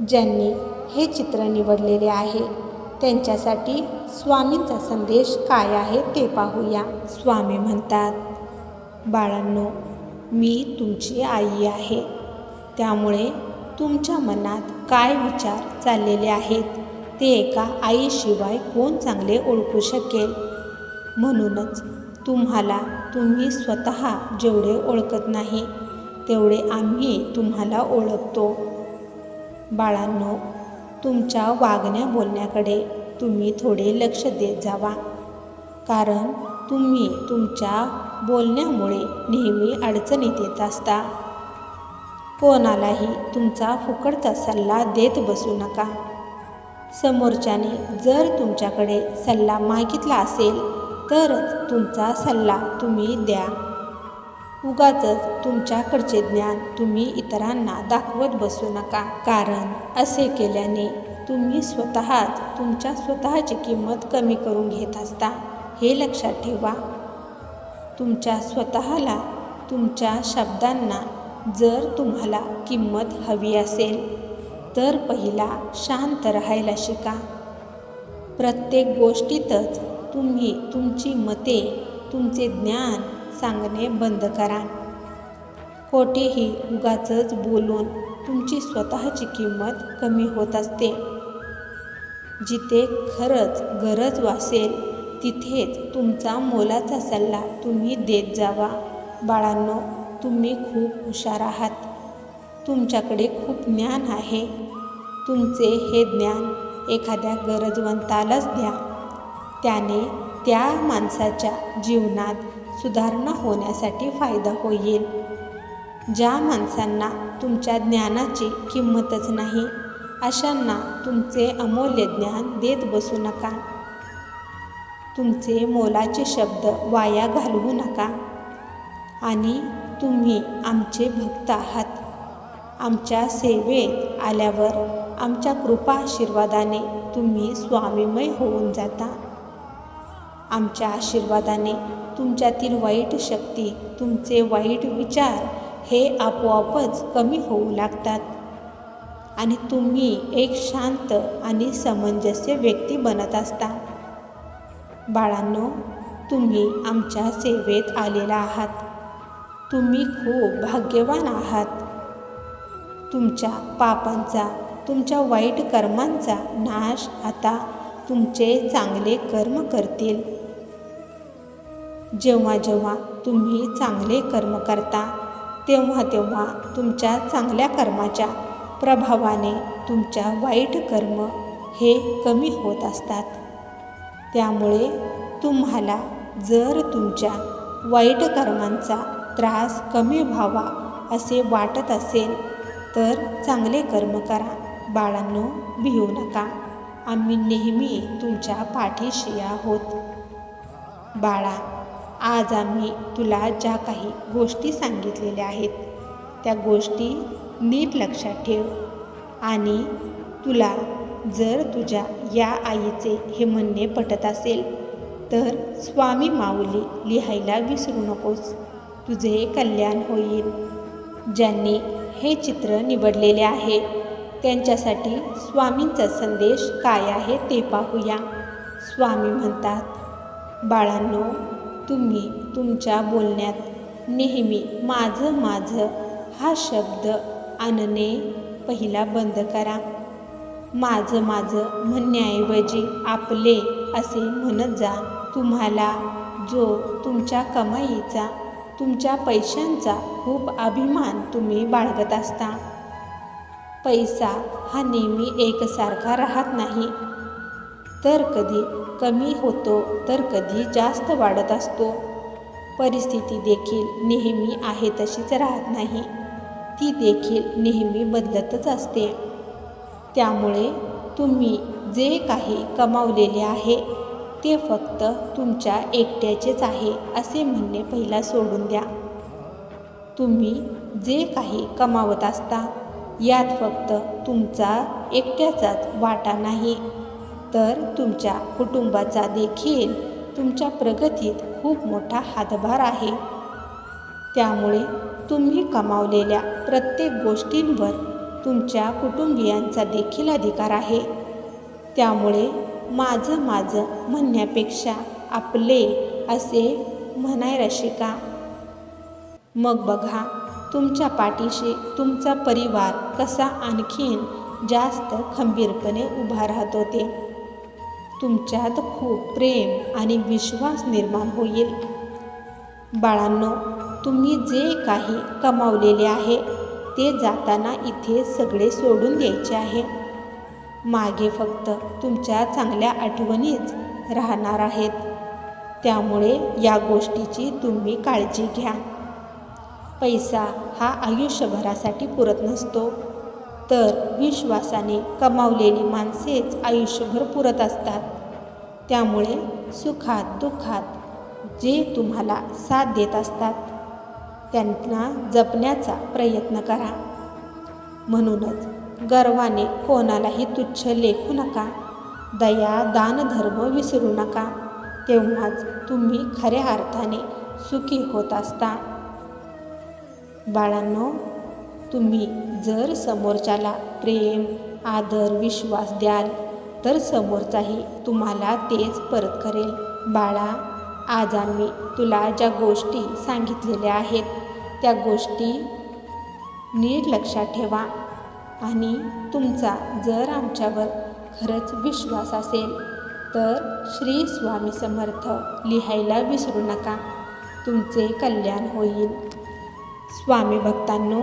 ज्यांनी हे चित्र निवडलेले आहे त्यांच्यासाठी स्वामींचा संदेश काय आहे ते पाहूया. स्वामी म्हणतात बाळांनो मी तुमची आई आहे. त्यामुळे तुमच्या मनात काय विचार चाललेले आहेत ते एका आईशिवाय कोण चांगले ओळखू शकेल? म्हणूनच तुम्हाला तुम्ही स्वतः जेवढे ओळखत नाही तेवढे आम्ही तुम्हाला ओळखतो. बाळांनो तुमच्या वागण्या बोलण्याकडे तुम्ही थोडे लक्ष देत जावा. कारण तुम्ही तुमच्या बोलण्यामुळे नेहमी अडचणीत येत असता. कोणालाही तुमचा फुकटचा सल्ला देत बसू नका. समोरच्याने जर तुमच्याकडे सल्ला मागितला असेल तरच तुमचा सल्ला तुम्ही द्या. उगाच तुमच्याकडचे ज्ञान तुम्ही इतरांना दाखवत बसू नका. कारण असे केल्याने तुम्ही स्वतःच तुमच्या स्वतःची किंमत कमी करून घेत असता. हे लक्षात ठेवा. तुमच्या स्वतःला तुमच्या शब्दांना जर तुम्हाला किंमत हवी असेल तर पहिला शांत राहायला शिका. प्रत्येक गोष्टीतच तुम्ही तुमची मते तुमचे ज्ञान सांगणे बंद करा. कोठेही उगाचच बोलून तुमची स्वतःची किंमत कमी होत असते. जिथे खरंच गरज वासेल तिथेच तुमचा मोलाचा सल्ला तुम्ही देत जावा. बाळांनो तुम्ही खूप हुशार आहात. तुमच्याकडे खूप ज्ञान आहे. तुमचे हे ज्ञान एखाद्या गरजवंतालाच द्या. त्याने त्या माणसाच्या जीवनात सुधारणा होण्यासाठी फायदा होईल. ज्या माणसांना तुमच्या ज्ञानाची किंमतच नाही अशांना तुमचे अमूल्य ज्ञान देत बसू नका. तुमचे मोलाचे शब्द वाया घालवू नका. आणि तुम्ही आमचे भक्त आहात. आमच्या सेवेत आल्यावर आमच्या कृपा आशीर्वादाने तुम्ही स्वामीमय होऊन जाता. आमच्या आशीर्वादाने तुमच्यातील वाईट शक्ती तुमचे वाईट विचार हे आपोआपच कमी होऊ लागतात. आणि तुम्ही एक शांत आणि समंजस्य व्यक्ती बनत असता. बाळांनो तुम्ही आमच्या सेवेत आलेला आहात. तुम्ही खूप भाग्यवान आहात. तुमच्या पापांचा तुमच्या वाईट कर्मांचा नाश आता तुमचे चांगले कर्म करतील. जेव्हा जेव्हा तुम्ही चांगले कर्म करता तेव्हा तेव्हा तुमच्या चांगल्या कर्माच्या प्रभावाने तुमच्या वाईट कर्म हे कमी होत असतात. त्यामुळे तुम्हाला जर तुमच्या वाईट कर्मांचा त्रास कमी व्हावा असे वाटत असेल तर चांगले कर्म करा. बाळांनो भिवू नका. आम्ही नेहमी तुमच्या पाठीशी आहोत. बाळा आज आम्ही तुला ज्या काही गोष्टी सांगितलेल्या आहेत त्या गोष्टी नीट लक्षात ठेव आणि तुला जर तुझ्या या आईचे हे म्हणणे पटत असेल तर स्वामी माऊली लिहायला विसरू नकोस. तुझे कल्याण होईल. ज्यांनी हे चित्र निवडलेले आहे त्यांच्यासाठी स्वामींचा संदेश काय आहे ते पाहूया. स्वामी म्हणतात बाळांनो तुम्ही तुमच्या बोलण्यात नेहमी माझं माझं हा शब्द आणणे पहिला बंद करा. माझं माझं म्हणण्याऐवजी आपले असे म्हणत जा. तुम्हाला जो तुमच्या कमाईचा तुमच्या पैशांचा खूप अभिमान तुम्ही बाळगत असता. पैसा हा नेहमी एकसारखा राहत नाही. तर कधी कमी होतो तर कधी जास्त वाढत असतो. परिस्थिती देखील नेहमी आहे तशीच राहत नाही. ती देखील नेहमी बदलतच असते. त्यामुळे तुम्ही जे काही कमावलेले आहे ते फक्त तुमच्या एकट्याचेच आहे असे म्हणणे पहिला सोडून द्या. तुम्ही जे काही कमावत असता यात फक्त तुमचा एकट्याचाच वाटा नाही. तर तुमच्या कुटुंबाचा देखील तुमच्या प्रगतीत खूप मोठा हातभार आहे. त्यामुळे तुम्ही कमावलेल्या प्रत्येक गोष्टींवर तुमच्या कुटुंबियांचा देखील अधिकार आहे. त्यामुळे माझं माझं म्हणण्यापेक्षा आपले असे म्हणाय रशिका मग बघा तुमच्या पाठीशी तुमचा परिवार कसा आणखीन जास्त खंबीरपणे उभा राहत होते? तुमच्यात खूप प्रेम आणि विश्वास निर्माण होईल. बाळांनो तुम्ही जे काही कमावलेले आहे ते जाताना इथे सगळे सोडून द्यायचे आहे. मागे फक्त तुमच्या चांगल्या आठवणीच राहणार आहेत. त्यामुळे या गोष्टीची तुम्ही काळजी घ्या. पैसा हा आयुष्यभरासाठी पुरत नसतो. तर विश्वासाने कमावलेली माणसेच आयुष्यभर पुरत असतात. त्यामुळे सुखात दुःखात जे तुम्हाला साथ देत असतात त्यांना जपण्याचा प्रयत्न करा. म्हणूनच गर्वाने कोणालाही तुच्छ लेखू नका दया दानधर्म विसरू नका. तेव्हाच तुम्ही खऱ्या अर्थाने सुखी होत असता. बाळांनो तुम्ही जर समोरच्याला प्रेम आदर विश्वास द्याल तर समोरचाही तुम्हाला तेच परत करेल. बाळा आज आम्ही तुला ज्या गोष्टी सांगितलेल्या आहेत त्या गोष्टी नीट लक्षात ठेवा आणि तुमचा जर आमच्यावर खरंच विश्वास असेल तर श्री स्वामी समर्थ लिहायला विसरू नका. तुमचे कल्याण होईल. स्वामी भक्तांनो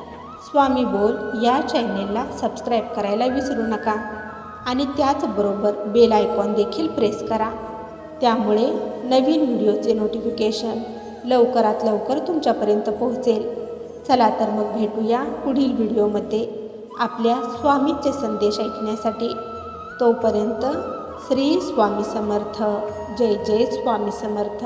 स्वामी बोल या चॅनेलला सबस्क्राईब करायला विसरू नका आणि त्याचबरोबर बेल आयकॉन देखील प्रेस करा. त्यामुळे नवीन व्हिडिओचे नोटिफिकेशन लवकरात लवकर तुमच्यापर्यंत पोहोचेल. चला तर मग भेटूया पुढील व्हिडिओमध्ये आपल्या स्वामीचे संदेश ऐकण्यासाठी. तोपर्यंत श्री स्वामी समर्थ. जय जय स्वामी समर्थ.